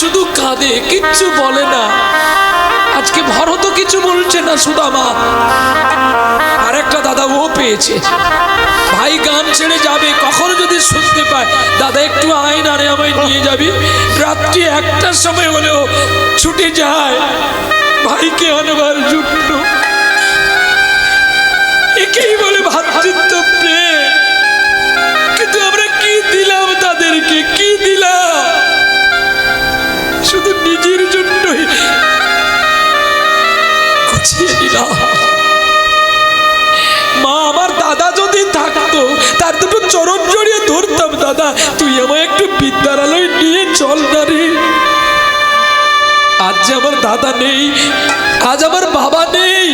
শুধু কাঁদে, কিচ্ছু বলে না। আজকে ভরত কিছু বলছে না সুদামা আর একটা দাদা ও পেয়েছে। ভাই গান ছেড়ে যাবে, কখনো যদি শুনতে পায়। দাদা, একটু আয় না রে আমায় নিয়ে যাবি। রাত্রি একটার সময় হলেও ছুটে যায়। ভাইকে আনবার জন্য। একেই বলে ভাতৃত্ব প্রেম। কিন্তু আমরা কি দিলাম তাদেরকে? কি দিলাম? শুধু নিজের জন্যই মা, আমার দাদা যদি থাকতো, তার দুটো চরণ জড়িয়ে ধরতাম, দাদা। তুই আমায় একটু বিদ্যালয় নিয়ে চল না রে। আজ আমার দাদা নেই, আজ আমার বাবা নেই,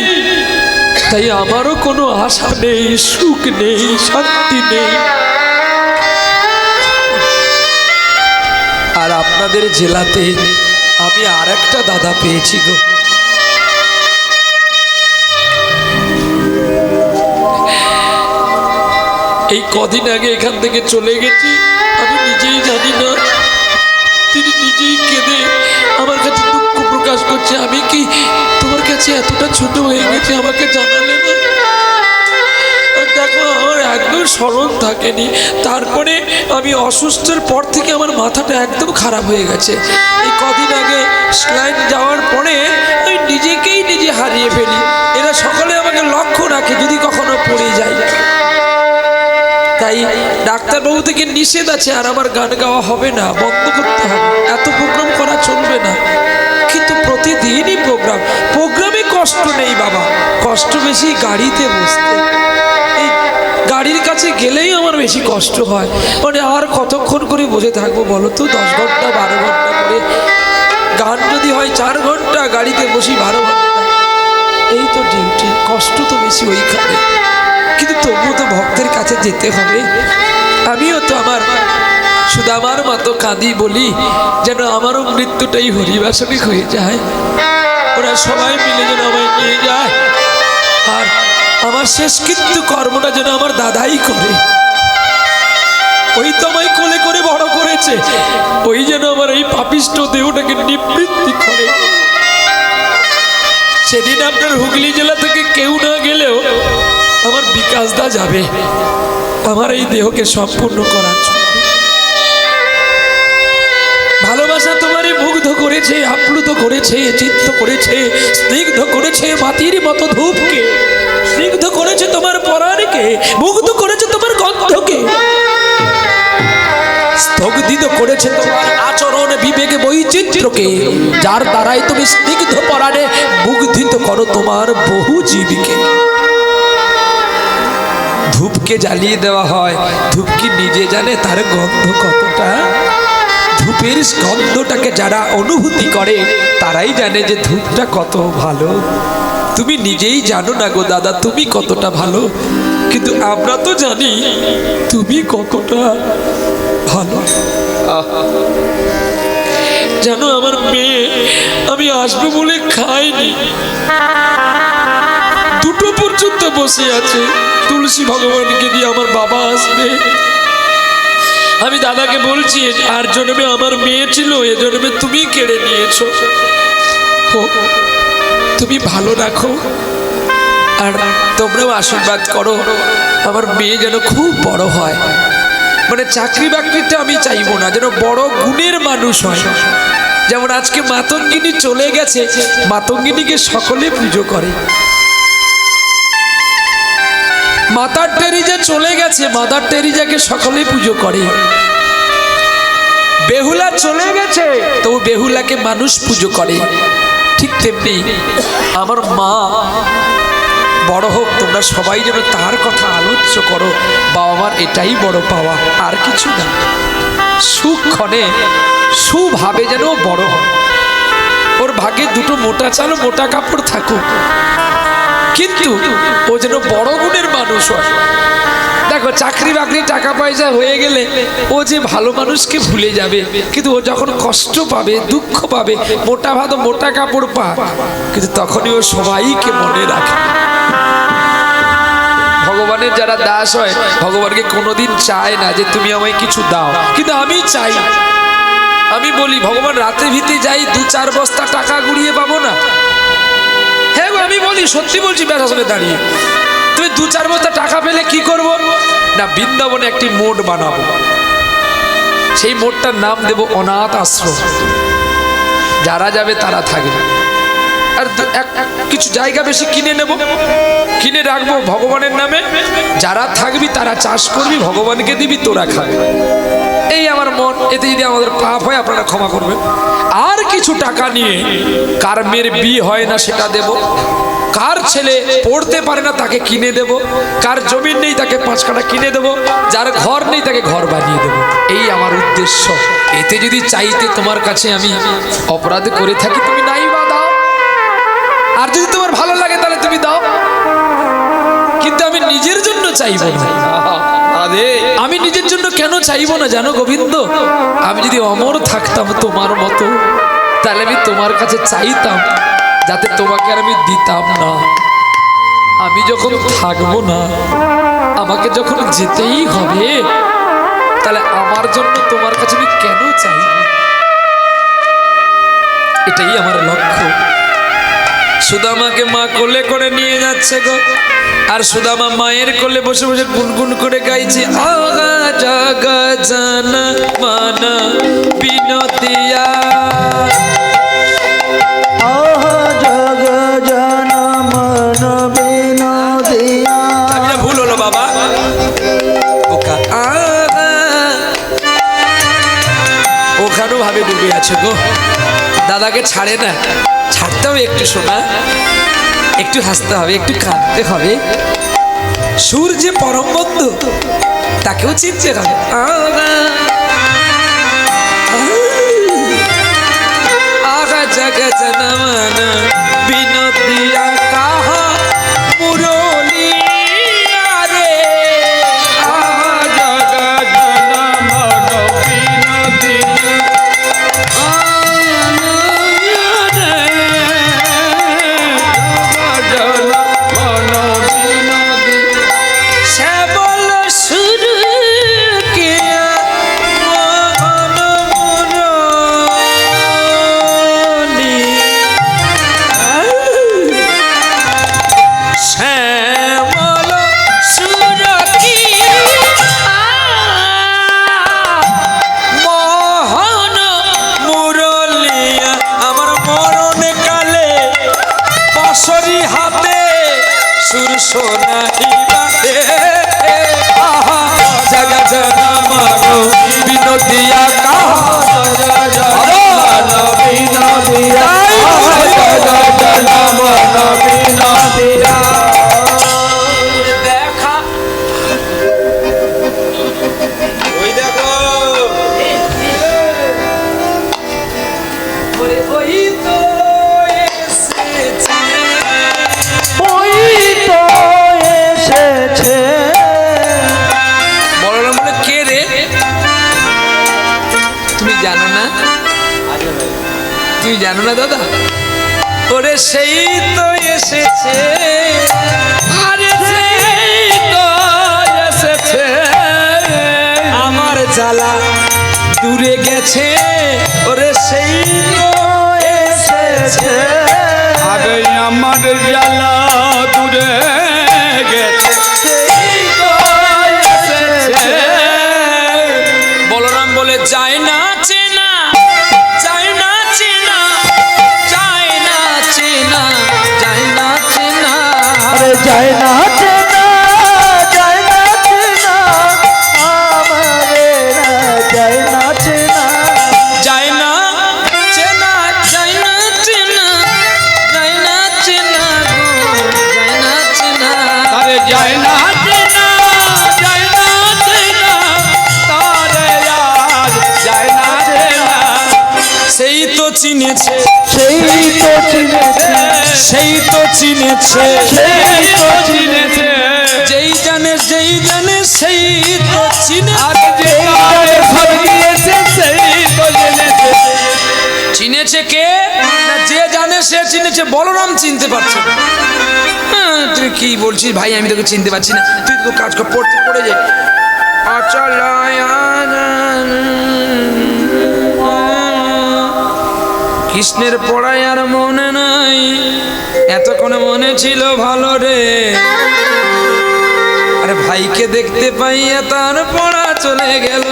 তাই আমারও কোনো আশা নেই, সুখ নেই, শান্তি নেই। আপনাদের জেলাতে আমি আর একটা দাদা পেয়েছি গো। এই কদিন আগে এখান থেকে চলে গেছি, আমি নিজেই জানি না। তিনি নিজেই কেঁদে আমার কাছে দুঃখ প্রকাশ করছে। আমি কি তোমার কাছে এতটা ছোট হয়ে গেছে আমাকে জানালে না? দেখো, আমার একদম স্মরণ থাকেনি। তারপরে আমি অসুস্থের পর থেকে আমার মাথাটা একদম খারাপ হয়ে গেছে। এই কদিন আগে স্লাইন যাওয়ার পরে আমি নিজেকেই নিজে হারিয়ে ফেলি। এরা সকলে আমাকে লক্ষ্য রাখে, যদি কখনো পড়ে যায়। তাই ডাক্তারবাবু থেকে নিষেধ আছে, আর আমার গান গাওয়া হবে না, বন্ধ করতে হবে। এত প্রোগ্রাম করা চলবে না। কিন্তু প্রতিদিনই প্রোগ্রাম প্রোগ্রামে কষ্ট নেই বাবা। কষ্ট বেশি গাড়িতে বসতে। গাড়ির কাছে গেলেই আমার বেশি কষ্ট হয়। মানে আর কতক্ষণ করে বসে থাকব বলো তো? দশ ঘণ্টা, বারো ঘণ্টা করে। গান যদি হয় চার ঘণ্টা, গাড়িতে বসি বারো ঘণ্টা। এই তো ডিউটি, কষ্ট তো বেশি ওইখানে। কিন্তু তবুও তো ভক্তের কাছে যেতে হবে। আমিও তো আমার শুধু আমার মতো কাঁদি বলি, যেন আমারও মৃত্যুটাই হরিবাসনিক হয়ে যায়। ওরা সবাই মিলে যেন আমায় নিয়ে যায়। আর আমার শেষ কিন্তু কর্মটা যেন আমার দাদাই করে। ওই তো আমায় কোলে করে বড় করেছে। ওই যেন আমার এই পাপিষ্ট দেহটাকে নিবৃত্তি করে। সেদিন আপনার হুগলি জেলা থেকে কেউ না গেলেও আমার বিকাশ দা যাবে। আমার এই দেহকে সম্পূর্ণ করার জন্য। ভালোবাসা তোমারই মুগ্ধ করেছে, আপ্লুত করেছে, চিত্ত করেছে, স্নিগ্ধ করেছে, মাটির মতো ধূপকে। স্নিগ্ধ করেছে তোমার পরাণকে, মুগ্ধ করেছে তোমার গন্ধকে। স্থগিত করেছে তোমার আচরণ বিবেকে বৈচিত্র্যকে, যার দ্বারাই তুমি স্নিগ্ধ পরাণে মুগ্ধিত করো তোমার বহু জীবীকে। ধূপকে জ্বালিয়ে দেওয়া হয়। ধূপ কি নিজে জানে তার গন্ধ কতটা। ধূপের গন্ধটাকে যারা অনুভূতি করে, তারাই জানে যে ধূপটা কত ভালো। তুমি নিজেই জানো না গো দাদা, তুমি কতটা ভালো। কিন্তু আমরা তো জানি তুমি কতটা ভালো। জানো আমার মেয়ে, আমি আসব বলে খাইনি। দুটো পর্যন্ত বসে আছে। তুলসী ভগবানকে দিয়ে আমার বাবা আসবে। আমি দাদাকে বলছি, আর জন্মে আমার মেয়ে ছিল, এ জন্মে তুমি কেড়ে নিয়েছো। তুমি ভালো রাখো। আর তোমরাও আশীর্বাদ করো। আমার মেয়ে যেন খুব বড় হয়। মানে চাকরি বাকরিটা আমি চাইব না, যেন বড় গুণের মানুষ হয়। যেমন আজকে মাতঙ্গিনী চলে গেছে, মাতঙ্গিনীকে সকলে পুজো করে। মাতার টেরিজা চলে গেছে, মাদার টেরিজাকে সকলে পুজো করে। বেহুলা চলে গেছে, তবু বেহুলাকে মানুষ পুজো করে। ঠিক তেমনি আমার মা, বড় হোক, তোমরা সবাই যেন তার কথা আলোচ্য করো। বাবা মার এটাই বড় পাওয়া, আর কিছু না। সুক্ষণে, সুভাবে যেন বড় হয়। ওর ভাগে দুটো মোটা চালো, মোটা কাপড় থাকুক। কিন্তু ও যেন বড় গুণের মানুষ হয়। দেখো, চাকরি বাকরি টাকা পয়সা হয়ে গেলে ও যে ভালো মানুষকে ভুলে যাবে, কিন্তু ও যখন কষ্ট পাবে, দুঃখ পাবে, মোটা ভাত মোটা কাপড় পা, কিন্তু তখনই ও সবাইকে মনে রাখে। ভগবানের যারা দাস হয়, ভগবানকে কোনোদিন চায় না যে তুমি আমায় কিছু দাও, কিন্তু আমি চাই। আমি বলি, ভগবান রাতে ভিতে যাই, দু চার বস্তা টাকা গুড়িয়ে পাবো না। হ্যাঁ আমি বলি, সত্যি বলছি বেশাসনে দাঁড়িয়ে। তুমি দু চার বস্তা টাকা পেলে কি করব? না, বৃন্দাবনে একটি মোট বানাবো। সেই মোটটার নাম দেব অনাথ আশ্রম। যারা যাবে তারা থাকবে। আর কিছু জায়গা বেশি কিনে নেব। কিনে রাখব ভগবানের নামে। যারা থাকবি তারা চাষ করবি, ভগবানকে দিবি, তোরা খাবি। এই আমার মন, এতে যদি আমাদের পাপ হয়, আপনারা ক্ষমা করবেন। আর কিছু টাকা নিয়ে কার মেয়ের বিয়ে হয় না সেটা দেব। কার ছেলে পড়তে পারে না তাকে কিনে দেব। কার জমিন নেই তাকে পাঁচ কাটা কিনে দেব। যার ঘর নেই তাকে ঘর বানিয়ে দেব। এই আমার উদ্দেশ্য। এতে যদি চাইতে তোমার কাছে আমি অপরাধ করে থাকি, তুমি নাই বা দাও। আর যদি তোমার ভালো লাগে, তাহলে তুমি দাও। কিন্তু আমি নিজের জন্য চাইব না। আমি নিজের জন্য কেন চাইব না জানো গোবিন্দ? আমি যদি অমর থাকতাম তোমার মতো, তাহলে আমি তোমার কাছে চাইতাম, যাতে তোমাকে আর আমি দিতাম না। আমি যখন থাকব না, আমাকে যখন যেতেই হবে, তাহলে আমার জন্য তোমার কাছে আমি কেন চাইব? এটাই আমার লক্ষ্য। সুদামাকে মা কোলে করে নিয়ে যাচ্ছে গো। আর সুদামা মায়ের কোলে বসে বসে গুনগুন করে গাইছে আগা জাগা জানা মানা বিনতিয়া। ওখানেও ভাবে ডুবে আছে গো। দাদাকে ছাড়ে না। ছাড়তেও একটু শোনা। একটু হাসতে হবে একটু কাঁদতে হবে। সুর যে পরম বন্ধু তাকেও চিনতে হবে। তুমি জানো না দাদা? ওরে সেই তো এসেছে। আরে সেই তো এসেছে। আমার জ্বালা দূরে গেছে। ওরে সেই তো এসেছে। আগে আমার জ্বালা দূরে গেছে। সেই তো এসেছে। বলরাম বলে যায় না সেই তো চিনেছে। সেই তো চিনেছে। যেই জানে যেই জানে সেই তো চিনে চিনেছে। কে? যে জানে সে চিনেছে। বলরাম চিনতে পারছে হ্যাঁ, তুই কি বলছিস? ভাই আমি তোকে চিনতে পারছি না। তুই তো কাজ কর পড়তে পড়ে যে। অচল কৃষ্ণের পড়ায় আর মনে এতক্ষণ মনে ছিল ভালো রে। আরে ভাইকে দেখতে পাইয়া তার পড়া চলে গেল।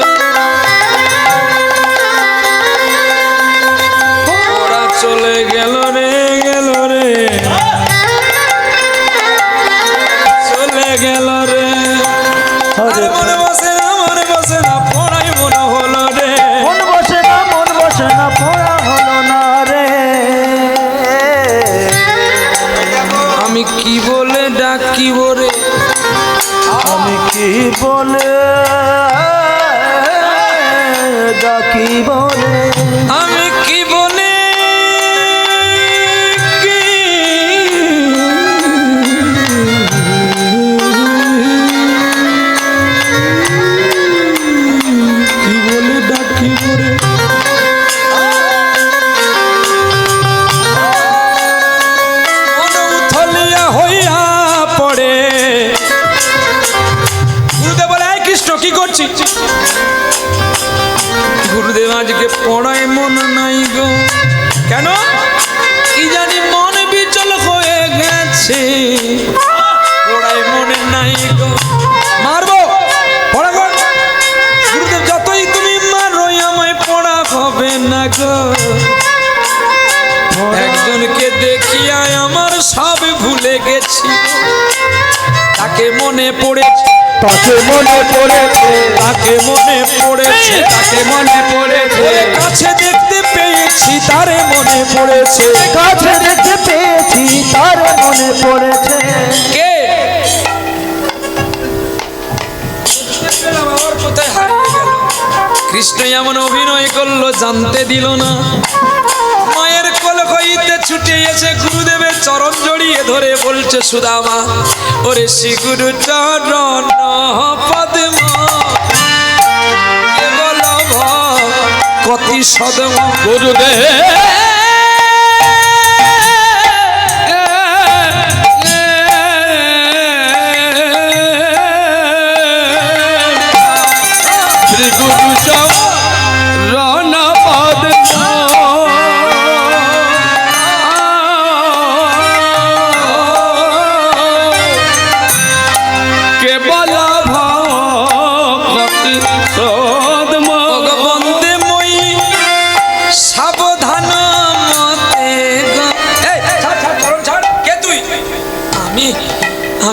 গেছি তাকে মনে পড়েছে। তাকে মনে পড়েছে। তাকে মনে পড়েছে। তাকে মনে পড়েছে। কাছে দেখতে পেয়েছি তারে মনে পড়েছে। কাছে দেখতে পেয়েছি তার মনে পড়েছে। কে? কৃষ্ণ এমন অভিনয় করল জানতে দিল না। মায়ের হইতে ছুটে এসে গুরুদেবের চরণ জড়িয়ে ধরে বলছে, সুদামা, ওরে শ্রী গুরু চরণ পদ্ম কতি সদম। শ্রী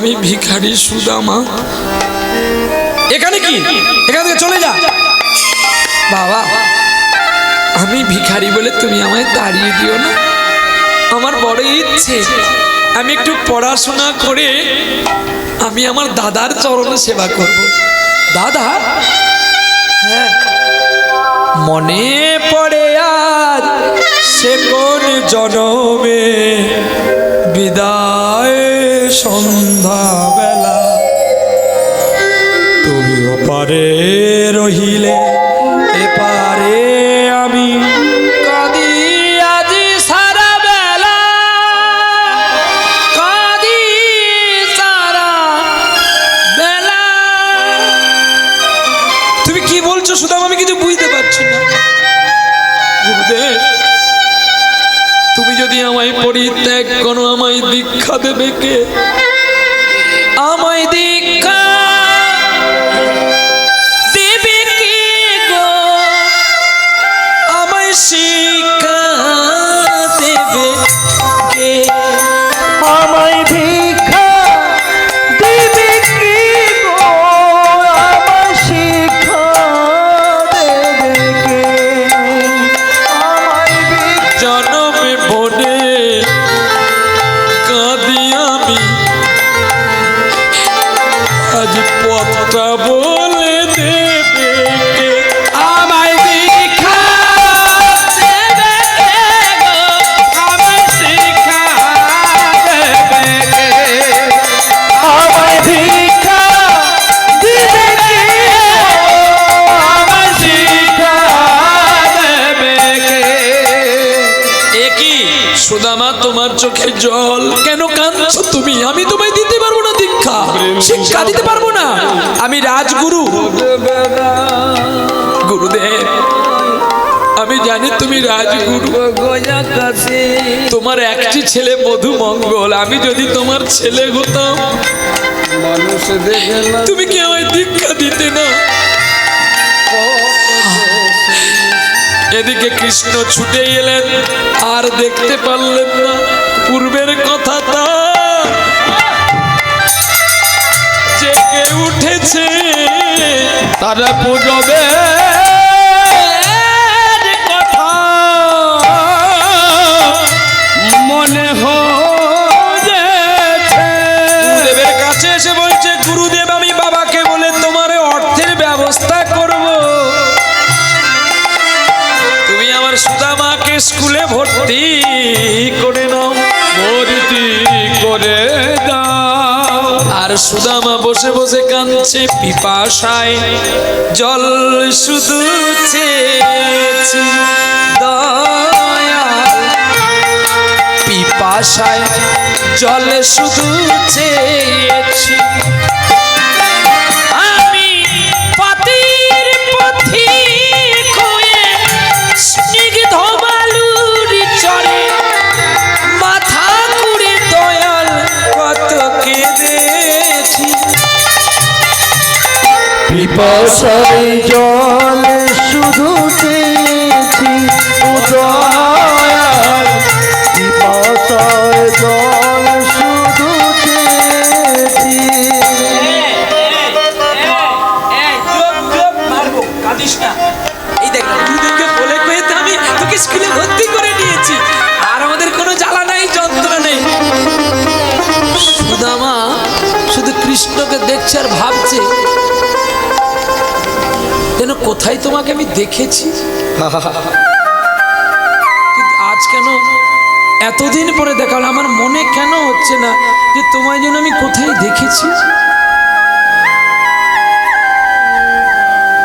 আমি ভিখারি সুদামা। এখানে কি? এখান থেকে চলে যা। বাবা, আমি ভিখারি বলে তুমি আমায় তাড়িয়ে দিও না। আমার বড় ইচ্ছে। আমি একটু পড়াশোনা করে আমি আমার দাদার চরণ সেবা করব। দাদা? হ্যাঁ। মনে পড়ে আর সে কোন জনমে বিদায় সন্ধ্যা বেলা তুমি ওপারে রহিলে এপারে আমায় দীক্ষা দেবে কে জল। কেন কাঁদছো তুমি? আমি তোমায় দিতে পারব না দীক্ষা। শিক্ষা দিতে পারব না। আমি রাজগুরু। গুরুদেব, আমি জানি তুমি রাজগুরু। তোমার একটি ছেলে মধু মঙ্গল। আমি যদি তোমার ছেলে হতাম, তুমি কি আমায় দীক্ষা দিতে না? এদিকে কৃষ্ণ ছুটে এলেন, আর দেখতে পারলেন না। পূর্বের কথা উঠেছে তারা সুদামাকে স্কুলে ভর্তি করে করে দাও। আর সুদামা বসে বসে কাঁদছে পিপাসায় জল শুধু পিপাসায় জল শুধু চেয়েছি। পিপাসায় জল শুধু দেখেছি? আজ কেন এতদিন পরে দেখা আমার মনে কেন হচ্ছে না যে তোমায় যেন আমি কোথায় দেখেছি?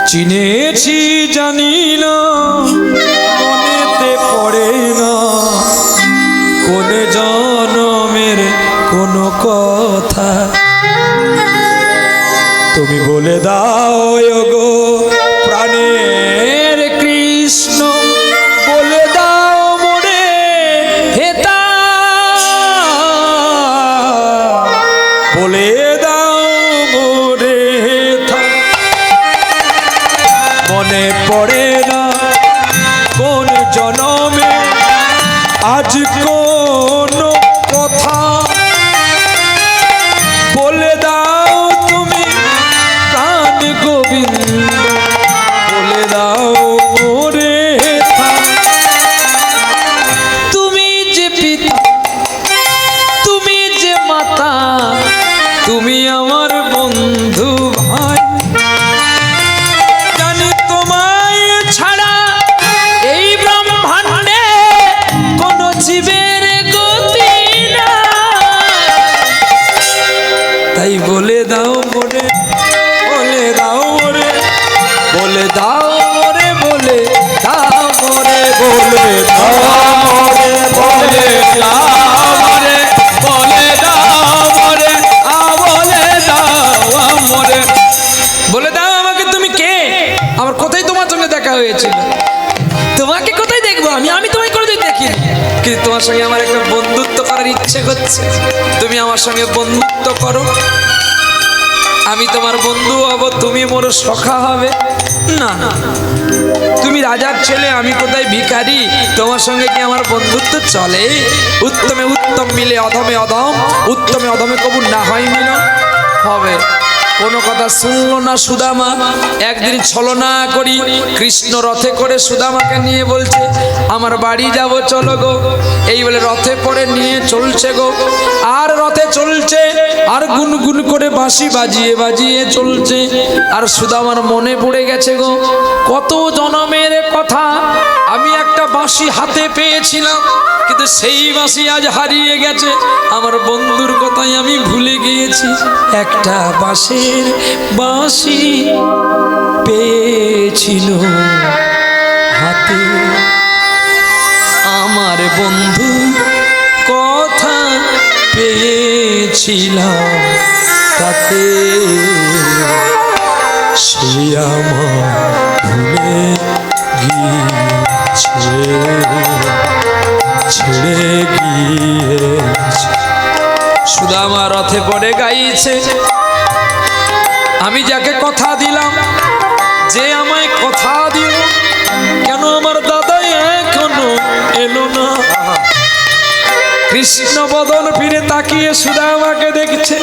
চিনেছি, জানি না, মনেতে পড়ে না। কোন জনমের কোন কথা? তুমি বলে দাও সঙ্গে বন্ধুত্ব করো। আমি তোমার বন্ধু হব, তুমি মোর সখা হবে। না না তুমি রাজার ছেলে, আমি কোথায় ভিখারি? তোমার সঙ্গে কি আমার বন্ধুত্ব চলে? উত্তমে উত্তম মিলে অধমে অধম, উত্তমে অধমে কবু না হয় মিলন। হবে। কোনো কথা শুনলো না সুদামা। একদিন ছলনা করি, কৃষ্ণ রথে করে সুদামাকে নিয়ে বলছে, আমার বাড়ি যাব, চলো গো। এই বলে রথে করে নিয়ে চলছে গো। আর রথে চলছে, আর গুনগুন করে বাঁশি বাজিয়ে বাজিয়ে চলছে। আর সুদামার মনে পড়ে গেছে গো, কত জনমের কথা, আমি একটা বাঁশি হাতে পেয়েছিলাম। কিন্তু সেই বাসি আজ হারিয়ে গেছে। আমার বন্ধুর কথাই আমি ভুলে গিয়েছি। একটা বাঁশের বাঁশি পেয়েছিল হাতে। আমার বন্ধু কথা পেয়েছিলাম তাতে। সে আমার ভুলে গিয়ে ছেড়ে গিয়ে সুদামা রথে পড়ে গাইছে। আমি যাকে কথা দিলাম, যে আমায় কথা দিল, কেন আমার দাদাই এখনও এলো না? কৃষ্ণ বদল ফিরে তাকিয়ে সুদামাকে দেখছে।